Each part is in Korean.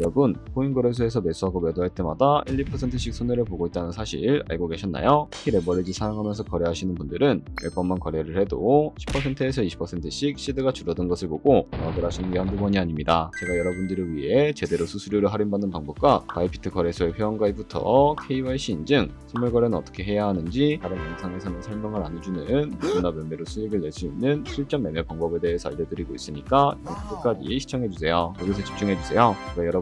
여러분, 코인 거래소에서 매수하고 매도할 때마다 1, 2%씩 손해를 보고 있다는 사실 알고 계셨나요? 특히 레버리지 사용하면서 거래하시는 분들은 몇 번만 거래를 해도 10%에서 20%씩 시드가 줄어든 것을 보고 영업을 하시는 게 한두 번이 아닙니다. 제가 여러분들을 위해 제대로 수수료를 할인받는 방법과 바이비트 거래소의 회원가입부터 KYC 인증, 선물 거래는 어떻게 해야 하는지 다른 영상에서는 설명을 안 해주는 누구나 매매로 수익을 낼 수 있는 실전 매매 방법에 대해서 알려드리고 있으니까 끝까지 시청해주세요. 여기서 집중해주세요. 제가 여러분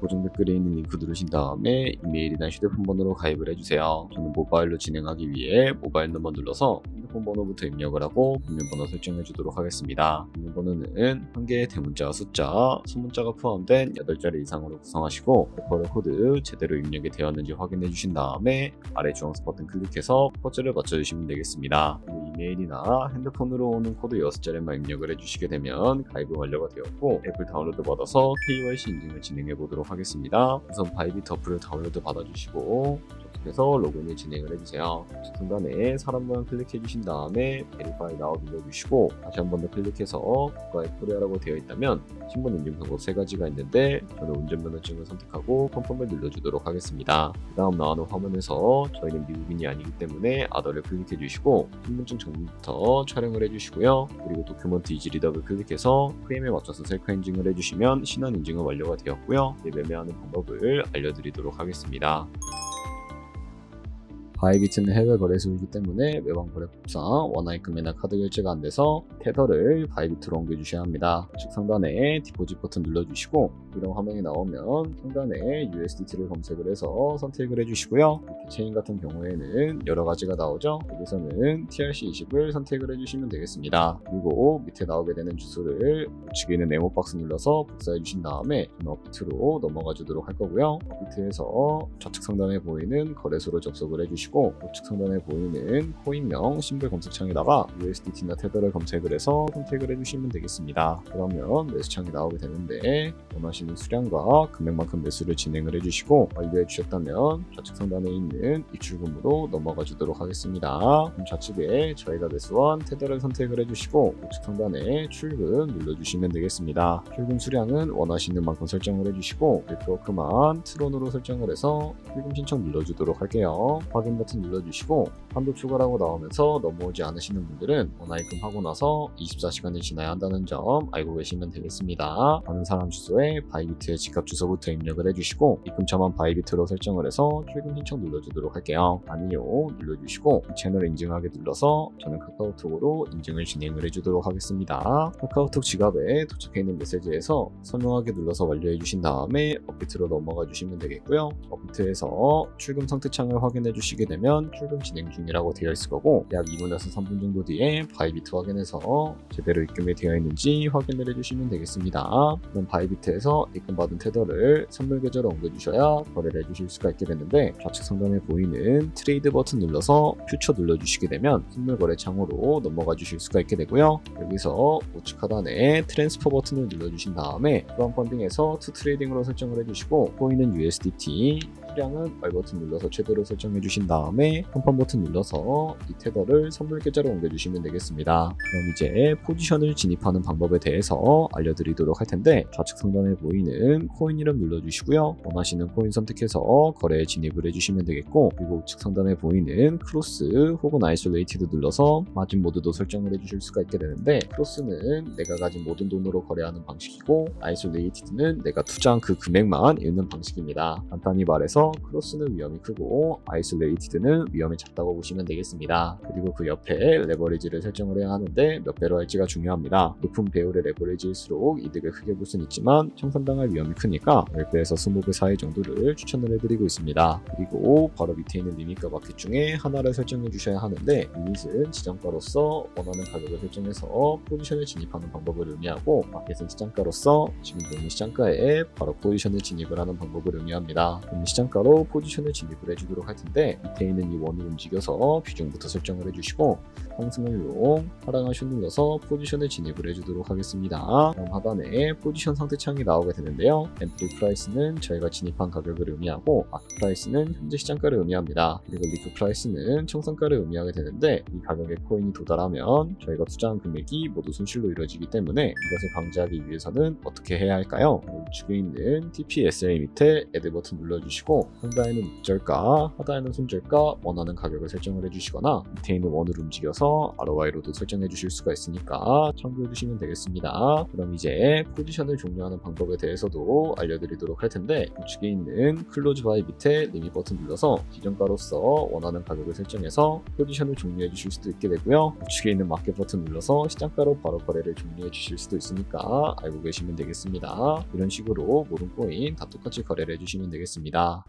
고정 댓글에 있는 링크 누르신 다음에 이메일이나 휴대폰 번호로 가입을 해주세요. 저는 모바일로 진행하기 위해 모바일 넘버 눌러서 핸드폰 번호부터 입력을 하고 비밀번호 설정해 주도록 하겠습니다. 비밀번호는 한 개의 대문자와 숫자, 소문자가 포함된 8자리 이상으로 구성하시고 레퍼럴 코드 제대로 입력이 되었는지 확인해 주신 다음에 아래 주황색 버튼 클릭해서 퍼즐을 맞춰주시면 되겠습니다. 이메일이나 핸드폰으로 오는 코드 6자리만 입력을 해주시게 되면 가입이 완료가 되었고 앱을 다운로드 받아서 KYC 인증을 진행해 보도록 하겠습니다. 우선 바이비트 어플을 다운로드 받아주시고 접속해서 로그인을 진행을 해주세요. 상단에 사람 모양 클릭해 주신 다음에 베리파이 나우 눌러주시고 다시 한 번 더 클릭해서 국가에 코리아라고 되어 있다면 신분 인증 방법 세 가지가 있는데 저는 운전면허증을 선택하고 컨펌을 눌러주도록 하겠습니다. 그 다음 나오는 화면에서 저희는 미국인이 아니기 때문에 아더를 클릭해 주시고 신분증 정보부터 촬영을 해주시고요. 그리고 도큐먼트 이지 리더를 클릭해서 프레임에 맞춰서 셀카 인증을 해주시면 신원 인증은 완료가 되었고요. 매매하는 방법을 알려드리도록 하겠습니다. 바이비트는 해외 거래소이기 때문에 매번 거래법상 원화입금이나 카드 결제가 안 돼서 테더를 바이비트로 옮겨주셔야 합니다. 우측 상단에 디포짓 버튼 눌러주시고 이런 화면이 나오면 상단에 USDT를 검색을 해서 선택을 해주시고요. 이렇게 체인 같은 경우에는 여러 가지가 나오죠. 여기서는 TRC20을 선택을 해주시면 되겠습니다. 그리고 밑에 나오게 되는 주소를 우측에 있는 네모 박스 눌러서 복사해 주신 다음에 업비트로 넘어가 주도록 할 거고요. 업비트에서 좌측 상단에 보이는 거래소로 접속을 해주시고 우측 상단에 보이는 코인명 심벌 검색창에다가 USDT나 테더를 검색을 해서 선택을 해주시면 되겠습니다. 그러면 매수창이 나오게 되는데 원하시는 수량과 금액만큼 매수를 진행을 해주시고 완료해 주셨다면 좌측 상단에 있는 입출금으로 넘어가 주도록 하겠습니다. 그럼 좌측에 저희가 매수한 테더를 선택을 해주시고 우측 상단에 출금 눌러주시면 되겠습니다. 출금 수량은 원하시는 만큼 설정을 해주시고 네트워크만 트론으로 설정을 해서 출금 신청 눌러주도록 할게요. 확인 버튼 눌러주시고 한도 추가라고 나오면서 넘어오지 않으시는 분들은 원화입금 하고 나서 24시간이 지나야 한다는 점 알고 계시면 되겠습니다. 다른 사람 주소에 바이비트의 지갑 주소부터 입력을 해주시고 입금처만 바이비트로 설정을 해서 출금 신청 눌러주도록 할게요. 아니요 눌러주시고 채널 인증하게 눌러서 저는 카카오톡으로 인증을 진행을 해주도록 하겠습니다. 카카오톡 지갑에 도착해 있는 메시지에서 설명하게 눌러서 완료해 주신 다음에 업비트로 넘어가 주시면 되겠고요. 업비트에서 출금 상태 창을 확인해 주시게 되면 출금 진행 중이라고 되어 있을 거고 약 2분에서 3분 정도 뒤에 바이비트 확인해서 제대로 입금이 되어 있는지 확인을 해주시면 되겠습니다. 그럼 바이비트에서 입금받은 테더를 선물 계좌로 옮겨주셔야 거래를 해주실 수가 있게 되는데 좌측 상단에 보이는 트레이드 버튼 눌러서 퓨처 눌러주시게 되면 선물 거래 창으로 넘어가 주실 수가 있게 되고요. 여기서 우측 하단에 트랜스퍼 버튼을 눌러주신 다음에 크라운 펀딩에서 투 트레이딩으로 설정을 해주시고 보이는 USDT 수량은 R 버튼 눌러서 최대로 설정해 주신 다음에 컴펌 버튼 눌러서 이 테더를 선물 계좌로 옮겨주시면 되겠습니다. 그럼 이제 포지션을 진입하는 방법에 대해서 알려드리도록 할 텐데 좌측 상단에 보이는 코인 이름 눌러주시고요. 원하시는 코인 선택해서 거래에 진입을 해주시면 되겠고 그리고 우측 상단에 보이는 크로스 혹은 아이솔레이티드 눌러서 마진 모드도 설정을 해주실 수가 있게 되는데 크로스는 내가 가진 모든 돈으로 거래하는 방식이고 아이솔레이티드는 내가 투자한 그 금액만 읽는 방식입니다. 간단히 말해서 따라서 크로스는 위험이 크고 아이솔레이티드는 위험이 작다고 보시면 되겠습니다. 그리고 그 옆에 레버리지를 설정을 해야 하는데 몇 배로 할지가 중요합니다. 높은 배율의 레버리지일수록 이득을 크게 볼 수는 있지만 청산당할 위험이 크니까 10배에서 20배 사이 정도를 추천을 해드리고 있습니다. 그리고 바로 밑에 있는 리밋과 마켓 중에 하나를 설정해 주셔야 하는데 리밋은 지정가로서 원하는 가격을 설정해서 포지션을 진입하는 방법을 의미하고 마켓은 시장가로서 지금 보이는 시장가에 바로 포지션을 진입을 하는 방법을 의미합니다. 시장 가로 포지션을 진입을 해주도록 할 텐데 밑에 있는 이 원을 움직여서 비중부터 설정을 해주시고 상승을용 하락을 슛 눌러서 포지션을 진입을 해주도록 하겠습니다. 그럼 하단에 포지션 상태 창이 나오게 되는데요. 엔트리 프라이스는 저희가 진입한 가격을 의미하고 마크 프라이스는 현재 시장가를 의미합니다. 그리고 리프 프라이스는 청산가를 의미하게 되는데 이 가격에 코인이 도달하면 저희가 투자한 금액이 모두 손실로 이루어지기 때문에 이것을 방지하기 위해서는 어떻게 해야 할까요? 우측에 있는 TPSA 밑에 애드 버튼 눌러주시고 상단에는 목절가, 하단에는 손절가 원하는 가격을 설정을 해주시거나 밑에 있는 원을 움직여서 ROI로도 설정해 주실 수가 있으니까 참고해 주시면 되겠습니다. 그럼 이제 포지션을 종료하는 방법에 대해서도 알려드리도록 할 텐데 우측에 있는 클로즈 바이 밑에 리밋 버튼 눌러서 지정가로서 원하는 가격을 설정해서 포지션을 종료해 주실 수도 있게 되고요. 우측에 있는 마켓 버튼 눌러서 시장가로 바로 거래를 종료해 주실 수도 있으니까 알고 계시면 되겠습니다. 이런 식으로 모든 코인 다 똑같이 거래를 해주시면 되겠습니다.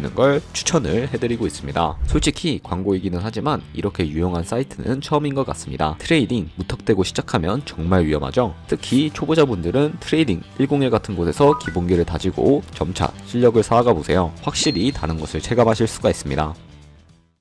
는 걸 추천을 해드리고 있습니다. 솔직히 광고이기는 하지만 이렇게 유용한 사이트는 처음인 것 같습니다. 트레이딩 무턱대고 시작하면 정말 위험하죠. 특히 초보자분들은 트레이딩 101 같은 곳에서 기본기를 다지고 점차 실력을 쌓아가 보세요. 확실히 다른 것을 체감하실 수가 있습니다.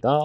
감사합니다.